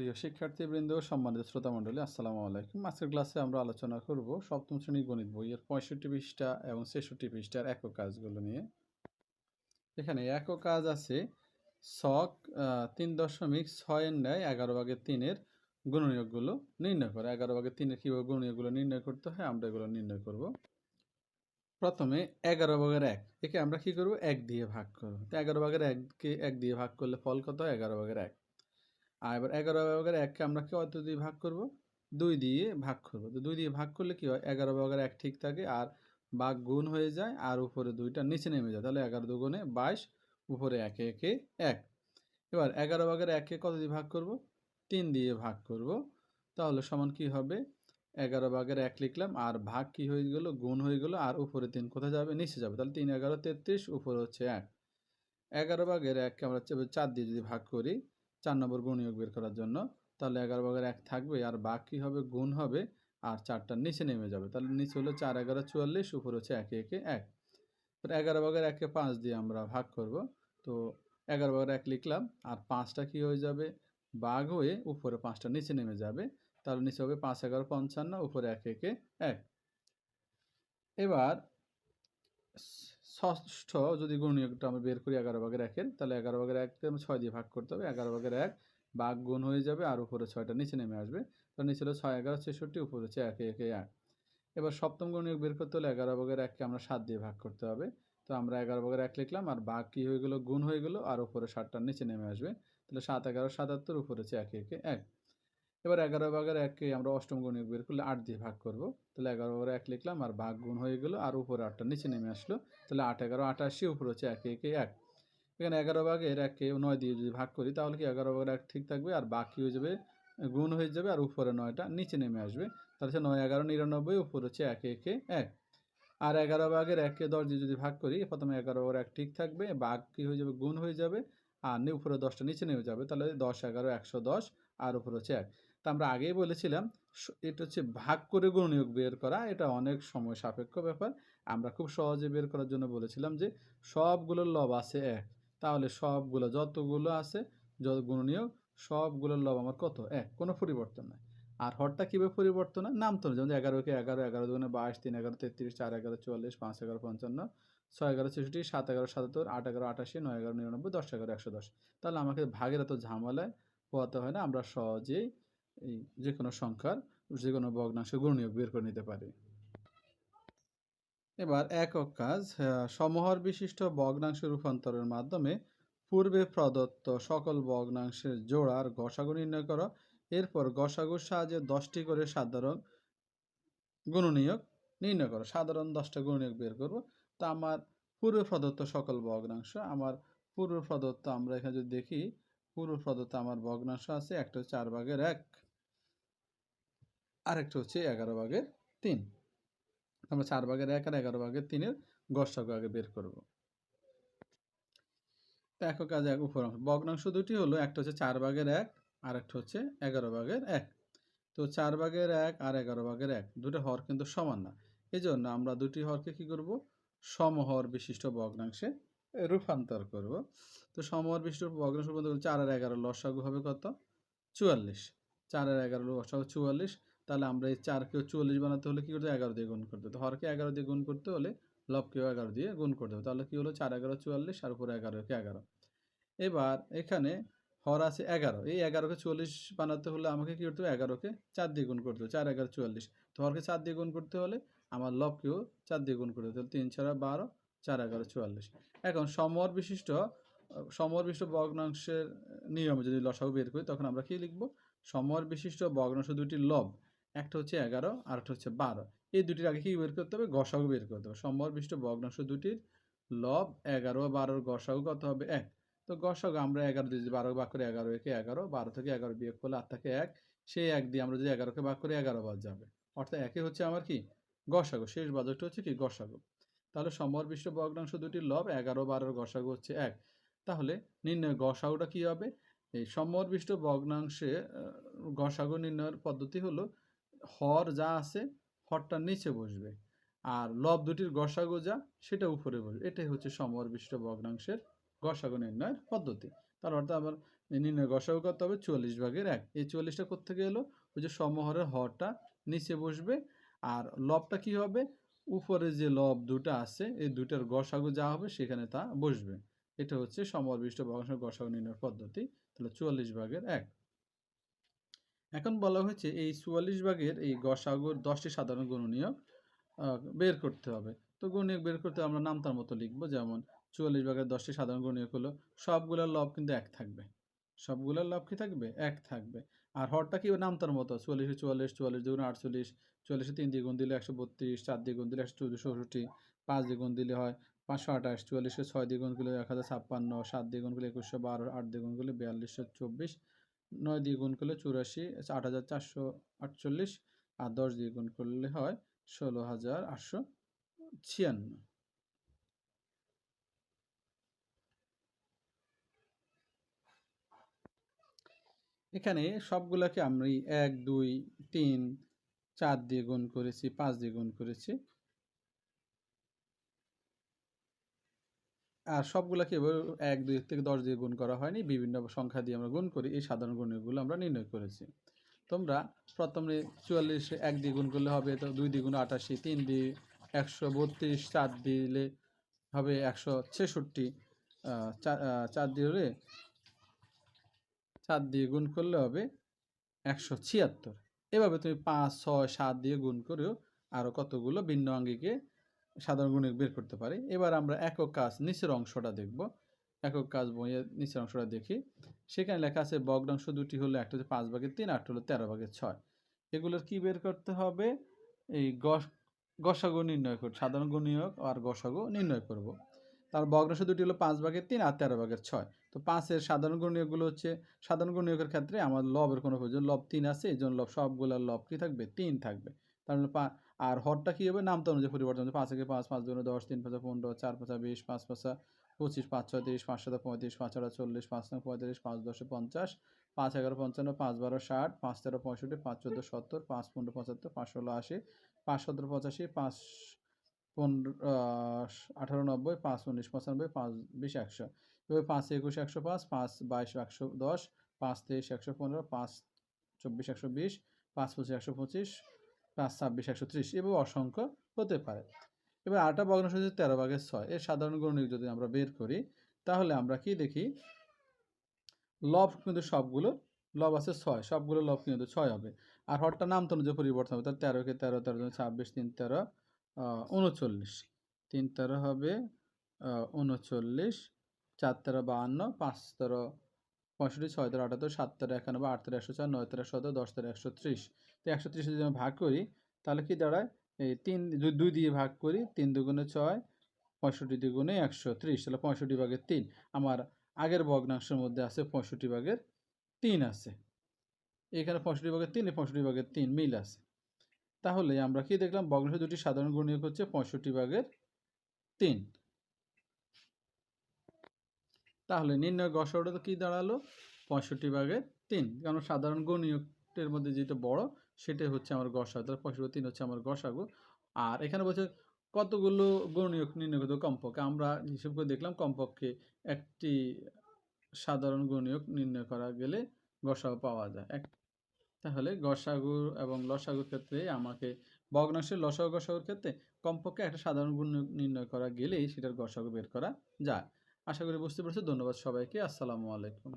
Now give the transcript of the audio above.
প্রিয় শিক্ষার্থীবৃন্দ, সম্মানিত শ্রোতামণ্ডলী, আসসালামু আলাইকুম। আজকের ক্লাসে আমরা আলোচনা করব সপ্তম শ্রেণি গণিত বইয়ের পঁয়ষট্টি পৃষ্ঠা এবং ছেষট্টি পৃষ্ঠার একক কাজগুলো নিয়ে। এখানে একক কাজ আছে শখ তিন দশমিক ছয়ের ন্যায় এগারো ভাগের তিনের গুণনীয়কগুলো নির্ণয় করে। এগারো ভাগের তিনের কীভাবে গুণনীয়কগুলো নির্ণয় করতে হয় আমরা এগুলো নির্ণয় করব। প্রথমে এগারো ভাগের এক, একে আমরা কি করব? এক দিয়ে ভাগ করব। তো এগারো ভাগের এককে এক দিয়ে ভাগ করলে ফল কত? এগারো ভাগের এক। আর এবার এগারো ভাগের এককে আমরা কত দিয়ে ভাগ করব? দুই দিয়ে ভাগ করব। তো দুই দিয়ে ভাগ করলে কি হয়? এগারো ভাগের এক ঠিক থাকে আর ভাগ গুণ হয়ে যায় আর উপরে দুইটা নিচে নেমে যায়। তাহলে এগারো দুগুণে বাইশ, উপরে একে একে এক। এবার এগারো ভাগের এককে কত দিয়ে ভাগ করব? তিন দিয়ে ভাগ করব। তাহলে সমান কি হবে? এগারো ভাগের এক লিখলাম আর ভাগ কি হয়ে গেল? গুণ হয়ে গেল আর উপরে তিন কোথায় যাবে? নিচে যাবে। তাহলে তিন, এগারো, তেত্রিশ, উপরে হচ্ছে এক। এগারো ভাগের এককে আমরা চার দিয়ে যদি ভাগ করি চার নম্বর গুণিয়োগ বের করার জন্য। তাহলে এগারো ভাগের এক থাকবে, আর বাকি হবে, গুণ হবে, আর চারটার নিচে নেমে যাবে। তাহলে নিচে হলো চার, এগারো, চুয়াল্লিশ, উপর হচ্ছে একে একে এক। এবার এগারো ভাগের একে পাঁচ দিয়ে আমরা ভাগ করব। তো এগারো ভাগের এক লিখলাম, আর পাঁচটা কি হয়ে যাবে? বাঘ হয়ে উপরে পাঁচটা নিচে নেমে যাবে। তাহলে নিচে হবে পাঁচ, এগারো, পঞ্চান্ন, উপরে একে একে এক। এবার ষষ্ঠ যদি গুণনীয়কটা আমরা বের করি এগারো ভাগের একের, তাহলে এগারো ভাগের এককে আমরা ছয় দিয়ে ভাগ করতে হবে। এগারো ভাগের এক বাঘ গুণ হয়ে যাবে আর উপরে ছয়টা নিচে নেমে আসবে। তো নিচে হলো ছয়, এগারো, ছেষট্টি, উপরে হচ্ছে একে একে এক। এবার সপ্তম গুণনীয়ক বের করতে হলে এগারো ভাগের এককে আমরা সাত দিয়ে ভাগ করতে হবে। তো আমরা এগারো ভাগের এক লিখলাম আর বাঘ কী হয়ে গেলো? গুণ হয়ে গেলো আর উপরে ষাটটার নিচে নেমে আসবে। তাহলে সাত, এগারো, সাতাত্তর, উপরে হচ্ছে একে একে এক। এবার এগারো ভাগের এককে আমরা অষ্টম গুণনীয়ক বের করলে আট দিয়ে ভাগ করব। তাহলে এগারো ভাগের এক লিখলাম আর ভাগ গুণ হয়ে গেলো আর উপরে আটটা নিচে নেমে আসলো। তাহলে আট, এগারো, আটাশি, উপরে হচ্ছে একে একে, এক। এখানে এগারো ভাগের এককে নয় দিয়ে যদি ভাগ করি তাহলে কি এগারো ভাগের এক ঠিক থাকবে? আর বাকি হয়ে যাবে, গুণ হয়ে যাবে আর উপরে নয়টা নিচে নেমে আসবে। তাহলে হচ্ছে নয়, এগারো, নিরানব্বই, উপরে হচ্ছে একে একে, এক। আর এগারো ভাগের এককে দশ দিয়ে যদি ভাগ করি, প্রথমে এগারো ভাগের এক ঠিক থাকবে বাঘ কি হয়ে যাবে, গুণ হয়ে যাবে। আর উপরে দশটা নিচে নেমে যাবে, তাহলে দশ, এগারো, একশো দশ, আর উপরে হচ্ছে এক। তা আমরা আগেই বলেছিলাম এটা হচ্ছে ভাগ করে গুণনীয়ক বের করা, এটা অনেক সময় সাপেক্ষ ব্যাপার। আমরা খুব সহজে বের করার জন্য বলেছিলাম যে, সবগুলোর লব আছে এক, তাহলে সবগুলো যতগুলো আছে, যত গুণনীয়ক সবগুলোর লব আমার কত? এক, কোনো পরিবর্তন নাই। আর হরটা কীভাবে পরিবর্তন হয়? নাম তো যেমন এগারোকে এগারো এগারো দুগুণে বাইশ, তিন এগারো তেত্রিশ, চার এগারো চুয়াল্লিশ, পাঁচ এগারো পঞ্চান্ন, ছয় এগারো ছেষট্টি, সাত এগারো সাতাত্তর, আট এগারো আটাশি, নয় এগারো নিরানব্বই, দশ এগারো একশো দশ। তাহলে আমাকে ভাগের এত ঝামেলায় পোয়াতে হয় না, আমরা সহজেই এই যে কোনো সংখ্যার যে কোনো ভগ্নাংশ গুণনীয়ক বের করে নিতে পারি। এবার একক কাজ সমহর বিশিষ্ট ভগ্নাংশ রূপান্তরের মাধ্যমে পূর্বে প্রদত্ত সকল ভগ্নাংশের জোড়ার গসাগু নির্ণয় করা। এরপর গসাগুর সাহায্যে দশটি করে সাধারণ গুণনীয়ক নির্ণয় করো। সাধারণ দশটা গুণনীয়ক বের করব। তা আমার পূর্বে প্রদত্ত সকল ভগ্নাংশ, আমার পূর্ব প্রদত্ত আমরা এখানে যদি দেখি, পূর্ব প্রদত্ত আমার ভগ্নাংশ আছে, একটা চার ভাগের এক। আরেকটা হচ্ছে এগারো ভাগের তিন। আমরা চার ভাগের এক আর এগারো ভাগের তিনের গসাগু আগে বের করব। একক কাজ এক উপর অংশ। ভগ্নাংশ দুটি হলো, একটা হচ্ছে চার ভাগের এক আর একটা হচ্ছে এগারো ভাগের এক। তো চার ভাগের এক আর এগারো ভাগের এক, দুটো হর কিন্তু সমান না। এই জন্য আমরা দুটি হরকে কি করব? সমহর বিশিষ্ট ভগ্নাংশে রূপান্তর করব। তো সমহর বিশিষ্ট ভগ্নাংশ রূপান্তর চার আর এগারো লসাগু হবে কত? চুয়াল্লিশ। চার আর এগারো লসাগু চুয়াল্লিশ। তাহলে আমরা এই চারকেও চুয়াল্লিশ বানাতে হলে কী করতে? এগারো দিয়ে গুণ করতে হবে। তো হরকে এগারো দিয়ে গুণ করতে হলে লবকেও এগারো দিয়ে গুণ করতে হবে। তাহলে কী হলো? চার এগারো চুয়াল্লিশ, আর উপরে এগারো, একে এগারো। এবার এখানে হর আছে এগারো। এই এগারোকে চুয়াল্লিশ বানাতে হলে আমাকে কী করতে হবে? এগারোকে চার দিয়ে গুণ করতে হবে। চার, এগারো, চুয়াল্লিশ। তো হরকে চার দিয়ে গুণ করতে হলে আমার লবকেও চার দিয়ে গুণ করতে হবে। তিন ছাড়া বারো, চার, এগারো, চুয়াল্লিশ। এখন সমর বিশিষ্ট সমর বিশিষ্ট ভগ্নাংশের নিয়মে যদি লসাগু বের করি, তখন আমরা কি লিখব? সমর বিশিষ্ট ভগ্নাংশ দুটির লব। একটা হচ্ছে এগারো, আর একটা হচ্ছে বারো। এই দুটির আগে কি বের করতে হবে? গসাগু বের করতে হবে। সমর বিশিষ্ট ভগ্নাংশ দুটির লব এগারো বারোর গসাগু কত হবে? এক। তো গসাগু আমরা এগারো দিয়ে বারো ভাগ করে, এগারো একে এগারো, বারো থেকে এগারো বিয়োগ করলে আট থেকে এক। সেই এক দিয়ে আমরা যদি এগারোকে ভাগ করে, এগারো বাদ যাবে। অর্থাৎ একে হচ্ছে আমার কি? গসাগু। শেষ বাজেটটা হচ্ছে কি? গসাগু। তাহলে সমর বিশিষ্ট ভগ্নাংশ দুটির লব এগারো বারোর গসাগু হচ্ছে এক। তাহলে নির্ণয় গসাগুটা কি হবে? এই সমরবিষ্ট ভগ্নাংশে গসাগু নির্ণয়ের পদ্ধতি হলো হর যা আছে, হরটা নিচে বসবে। আর লব দুটির গসাগু যা সেটা উপরে বসবে। এটাই হচ্ছে সমরবিষ্ট ভগ্নাংশের গসাগু নির্ণয়ের পদ্ধতি। তার অর্থ আবার নির্ণয় গসাগু কত হবে চুয়াল্লিশ ভাগের এক। এই চুয়াল্লিশটা কোথেকে এলো? ওই যে সমহরের হরটা নিচে বসবে। আর লবটা কি হবে? উপরে যে লব দুটা আছে, এই দুটার গসাগু যা হবে, সেখানে তা বসবে। এটা হচ্ছে সমহর বিশিষ্ট ভগ্নাংশের গসাগু নির্ণয়ের পদ্ধতি। তাহলে চুয়াল্লিশ ভাগের এক। এখন বলা হয়েছে এই চুয়াল্লিশ ভাগের এই গসাগুর দশটি সাধারণ গুণনীয়ক বের করতে হবে। তো গুণনীয়ক বের করতে আমরা নামতার মতো লিখব, যেমন চুয়াল্লিশ ভাগের দশটি সাধারণ গুণনীয়ক হলো, সবগুলোর লব কিন্তু এক থাকবে। সবগুলোর লব কি থাকবে? এক থাকবে। আর হরটা কি নামতার মতো? চুয়াল্লিশে চুয়াল্লিশ চুয়াল্লিশ দ্বিগুণ আটচল্লিশ, চুয়াল্লিশে তিন দ্বিগুণ দিলে একশো বত্রিশ, চার দ্বিগুণ দিলে একশো চৌষট্টি পাঁচ দ্বিগুণ দিলে হয় পাঁচশো আঠাশ, চুয়াল্লিশে ছয় দ্বিগুণ এক হাজার ছাপ্পান্ন, সাত দ্বিগুণ একুশশো বারো, আট দ্বিগুণ বিয়াল্লিশশো চব্বিশ নয় দ্বিগুণ করলে চুরাশি আট হাজার চারশো আটচল্লিশ, আর দশ দ্বিগুণ করলে হয় ষোলো হাজার আটশো ছিয়ান্ন। এখানে সবগুলাকে আমি এক, দুই, তিন, চার দিয়ে গুণ করেছি, পাঁচ দিয়ে গুণ করেছি। আর সবগুলাকে এবার এক, দুই থেকে দশ দিয়ে গুণ করা হয়নি। বিভিন্ন সংখ্যা দিয়ে আমরা গুণ করি। এই সাধারণ গুণগুলো আমরা নির্ণয় করেছি। তোমরা প্রথমে চুয়াল্লিশ এক দিয়ে গুণ করলে হবে তো দুই দ্বিগুণ আটাশি, তিন দিয়ে একশো বত্রিশ, চার দিলে হবে একশো ছেষট্টি। চার দিয়ে হলে চার দিয়ে গুণ করলে হবে একশো ছিয়াত্তর। এভাবে তুমি পাঁচ, ছয়, সাত দিয়ে গুণ করেও আরও কতগুলো ভিন্ন আঙ্গিকে সাধারণ গুণিক বের করতে পারি। এবার আমরা একক কাজ নিচের অংশটা দেখব। একক কাজ বইয়ের নিচের অংশটা দেখি। সেখানে লেখা আছে ভগ্নাংশ দুটি হলো একটা হচ্ছে পাঁচ ভাগের তিন, আটটা হলো তেরো ভাগের ছয়। এগুলোর কি বের করতে হবে? এই গস, গসাগু নির্ণয় করব সাধারণ গুণিয়ক আর গসাগু নির্ণয় করব। তার ভগ্নাংশ দুটি হলো পাঁচ ভাগের তিন আর তেরো ভাগের ছয়। তো পাঁচের সাধারণ গুণনীয়কগুলো হচ্ছে, সাধারণ গুণনীয়কের ক্ষেত্রে আমার লবের কোনো প্রয়োজন, লব তিন আছে, এই জন্য লব সবগুলোর লব কি থাকবে? তিন থাকবে। পা, আর হরটা কী হবে? নামতা অনুযায়ী পরিবর্তন হবে। পাঁচ থেকে পাঁচ পাঁচ দুগুণে দশ, তিন পাঁচা পনেরো, চার পাঁচা বিশ, পাঁচ পাঁচা পঁচিশ, পাঁচ ছয় তিরিশ, পাঁচ সাত পঁয়ত্রিশ, পাঁচ আটা চল্লিশ, পাঁচ নয় পঁয়ত্রিশ পাঁচ দশে পঞ্চাশ, পাঁচ এগারো পঞ্চান্ন, পাঁচ বারো ষাট, পাঁচ তেরো পঁয়ষট্টি, পাঁচ চোদ্দ সত্তর, পাঁচ পনেরো পঁচাত্তর, পাঁচ ষোলো আশি, পাঁচ সতেরো পঁচাশি, পাঁচ পনেরো আঠারো নব্বই, পাঁচ উনিশ পঁচানব্বই, পাঁচ বিশ একশো। এবার পাঁচ একুশ একশো পাঁচ পাঁচ বাইশ একশো দশ, পাঁচ তেইশ একশো পনেরো, পাঁচ চব্বিশ একশো বিশ, পাঁচ পঁচিশ একশো পঁচিশ পাঁচ, ছাব্বিশ, একশো ত্রিশ এভাবে অসংখ্য হতে পারে। এবার আটা ভগ্নাংশ হচ্ছে তেরো ভাগের ছয়। এর সাধারণ গণিত যদি আমরা বের করি, তাহলে আমরা কি দেখি? লব কিন্তু সবগুলো, লব আছে ছয়, সবগুলো লব কিন্তু ছয় হবে। আর হরটা নাম তো অনুযায়ী পরিবর্তন হবে, তার তেরোকে তেরো তেরো ছাব্বিশ, তিন, তেরো উনচল্লিশ। তিন তেরো হবে উনচল্লিশ, চার তেরো, বাহান্ন, পাঁচ তেরো পঁয়ষট্টি, ছয় তেরো আটাত্তর সাত তেরো, একানব্বই, আট তেরো, একশো চার, নয় তেরো, সতেরো, দশ তেরো, একশো ত্রিশ। তো একশো ত্রিশ যদি আমরা ভাগ করি, তাহলে কি দাঁড়ায়? এই তিন, দুই- দিয়ে ভাগ করি, তিন দুগুণে ছয়, পঁয়ষট্টি দুগুণে একশো ত্রিশ, তাহলে পঁয়ষট্টি ভাগের তিন। আমার আগের ভগ্নাংশের মধ্যে আছে পঁয়ষট্টি ভাগের তিন আছে। এখানে পঁয়ষট্টি ভাগের তিন পঁয়ষট্টি ভাগের তিন মিল আছে। তাহলে আমরা কি দেখলাম? ভগ্নাংশ দুটি সাধারণ গুণনীয়ক হচ্ছে পঁয়ষট্টি ভাগের তিন। তাহলে নির্ণয় গসাগুটা তো কী দাঁড়াল? পঁয়ষট্টি ভাগের তিন। কারণ সাধারণ গুণনীয়কের মধ্যে যেটা বড়, সেটাই হচ্ছে আমার গসাগু। তাহলে পঁয়ষট্টি তিন হচ্ছে আমার গসাগু। আর এখানে বলছে কতগুলো গুণনীয়ক নির্ণয় করতে কমপক্ষে? আমরা হিসেব করে দেখলাম কমপক্ষে একটি সাধারণ গুণনীয়ক নির্ণয় করা গেলে গসাগু পাওয়া যায়। এক, তাহলে গসাগু এবং লসাগুর ক্ষেত্রে আমাকে ভগ্নাংশের লসাগু গসাগুর ক্ষেত্রে কমপক্ষে একটা সাধারণ গুণ নির্ণয় করা গেলেই সেটার গসাগু বের করা যায়। আশা করি বুঝতে পেরেছ। ধন্যবাদ সবাইকে। আসসালামু আলাইকুম।